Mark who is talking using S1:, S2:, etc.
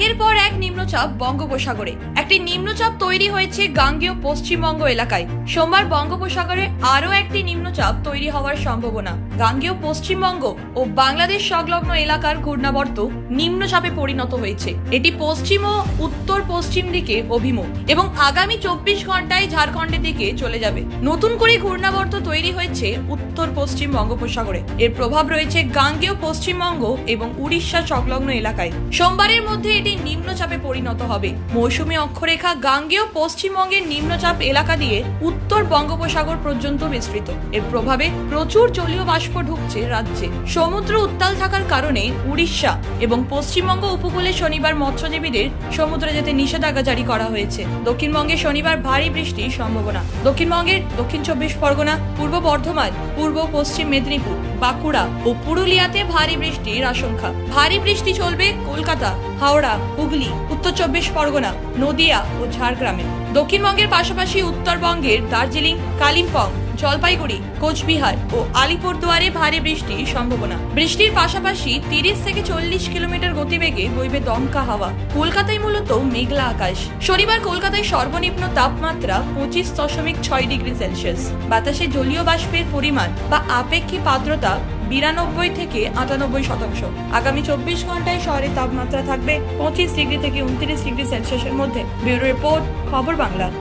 S1: একের পর এক নিম্নচাপ বঙ্গোপসাগরে। একটি নিম্নচাপ তৈরি হয়েছে গাঙ্গেয় পশ্চিমবঙ্গ এলাকায়। সোমবার বঙ্গোপসাগরে আরও একটি নিম্নচাপ তৈরি হওয়ার সম্ভাবনা। গাঙ্গেয় পশ্চিমবঙ্গ ও বাংলাদেশ সংলগ্ন এলাকার ঘূর্ণাবর্ত নিম্নচাপে পরিণত হয়েছে। এটি পশ্চিম ও উত্তর পশ্চিম দিকে অভিমুখ এবং আগামী চব্বিশ ঘন্টায় ঝাড়খণ্ডের দিকে চলে যাবে। নতুন করে ঘূর্ণাবর্ত তৈরি হয়েছে উত্তর পশ্চিম বঙ্গোপসাগরে। এর প্রভাব রয়েছে গাঙ্গেয় পশ্চিমবঙ্গ এবং উড়িষ্যা সংলগ্ন এলাকায়। সোমবারের মধ্যে এটি নিম্নচাপে পরিণত হবে। মৌসুমী অক্ষরেখা গাঙ্গেয় পশ্চিমবঙ্গের নিম্নচাপ এলাকা দিয়ে উত্তর বঙ্গোপসাগর পর্যন্ত বিস্তৃত। এর প্রভাবে প্রচুর জলীয় বাষ্প ঢুকছে রাজ্যে। সমুদ্র উত্তাল থাকার কারণে উড়িষ্যা এবং পশ্চিমবঙ্গ উপকূলে শনিবার মৎস্যজীবীদের সমুদ্রে যেতে নিষেধাজ্ঞা জারি করা হয়েছে। দক্ষিণবঙ্গে শনিবার ভারী বৃষ্টির সম্ভাবনা। দক্ষিণবঙ্গের দক্ষিণ চব্বিশ পরগনা, পূর্ব বর্ধমান, পূর্ব পশ্চিম মেদিনীপুর, বাঁকুড়া ও পুরুলিয়াতে ভারী বৃষ্টির আশঙ্কা। ভারী বৃষ্টি চলবে কলকাতা, হাওড়া হুগলি, উত্তর চব্বিশ পরগনা, নদিয়া ও ঝাড়গ্রামে। দক্ষিণবঙ্গের পাশাপাশি উত্তরবঙ্গের দার্জিলিং, কালিম্পং, জলপাইগুড়ি, কোচবিহার ও আলিপুরদুয়ারে ভারী বৃষ্টির সম্ভাবনা। বৃষ্টির পাশাপাশি তিরিশ থেকে চল্লিশ কিলোমিটার গতিবেগে বইবে দমকা হাওয়া। কলকাতায় মূলত মেঘলা আকাশ। শনিবার কলকাতায় সর্বনিম্ন তাপমাত্রা পঁচিশ দশমিক ছয় ডিগ্রি সেলসিয়াস। বাতাসে জলীয় বাষ্পের পরিমাণ বা আপেক্ষিক আর্দ্রতা বিরানব্বই থেকে আটানব্বই শতাংশ। আগামী চব্বিশ ঘন্টায় শহরে তাপমাত্রা থাকবে পঁচিশ ডিগ্রি থেকে উনত্রিশ ডিগ্রি সেলসিয়াসের মধ্যে। ব্যুরো রিপোর্ট, খবর বাংলা।